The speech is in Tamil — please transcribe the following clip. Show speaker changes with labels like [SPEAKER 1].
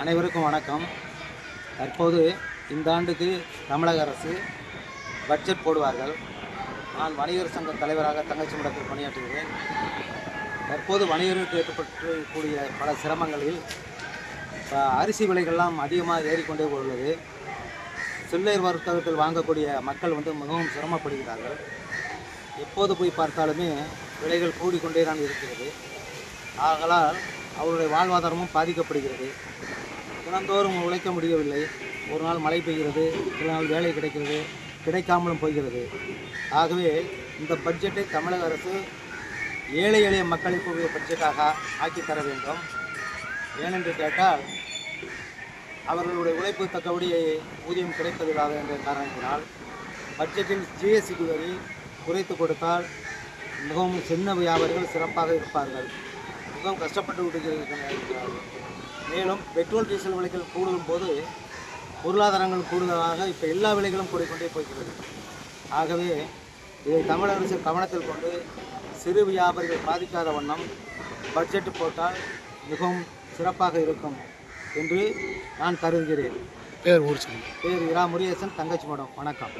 [SPEAKER 1] அனைவருக்கும் வணக்கம். தற்போது இந்த ஆண்டுக்கு தமிழக அரசு பட்ஜெட் போடுவார்கள். நான் வணிகர் சங்க தலைவராக தங்கச்சி மடத்தில் பணியாற்றுகிறேன். தற்போது வணிகர்களுக்கு ஏற்பட்டு கூடிய பல சிரமங்களில் அரிசி விலைகள்லாம் அதிகமாக ஏறிக்கொண்டே உள்ளது. சில்லர் வர்த்தகத்தில் வாங்கக்கூடிய மக்கள் வந்து மிகவும் சிரமப்படுகிறார்கள். எப்போது போய் பார்த்தாலுமே விலைகள் கூடிக்கொண்டே தான் இருக்கிறது. ஆகலால் அவருடைய வாழ்வாதாரமும் பாதிக்கப்படுகிறது. தினந்தோறும் உழைக்க முடியவில்லை. ஒரு நாள் மழை பெய்கிறது. சில நாள் வேலை கிடைக்கிறது. கிடைக்காமலும் போகிறது. ஆகவே இந்த பட்ஜெட்டை தமிழக அரசு ஏழை எளிய மக்களுக்கு உரிய பட்ஜெட்டாக ஆக்கித்தர வேண்டும். ஏனென்று கேட்டால் அவர்களுடைய உழைப்பு தக்கபடி ஊதியம் கிடைப்பதில்லாத என்ற காரணத்தினால் பட்ஜெட்டில் ஜிஎஸ்டி வரி குறைத்து கொடுத்தால் மிகவும் சின்ன வியாபாரிகள் சிறப்பாக இருப்பார்கள். மிகவும் கஷ்டப்பட்டு விடுகிறார்கள் மேலும் பெட்ரோல் டீசல் விலைகள் கூடும் போது பொருளாதாரங்கள் கூடுதலாக இப்போ எல்லா விலைகளும் கூடிக்கொண்டே போகிறது ஆகவே இதை தமிழக அரசு கவனத்தில் கொண்டு சிறு வியாபாரிகள் பாதிக்காத வண்ணம் பட்ஜெட் போட்டால் மிகவும் சிறப்பாக இருக்கும் என்று நான் கருதுகிறேன்.
[SPEAKER 2] பேர் ஊர்
[SPEAKER 1] பேர் இரா முருகேசன் தங்கச்சி மடம். வணக்கம்.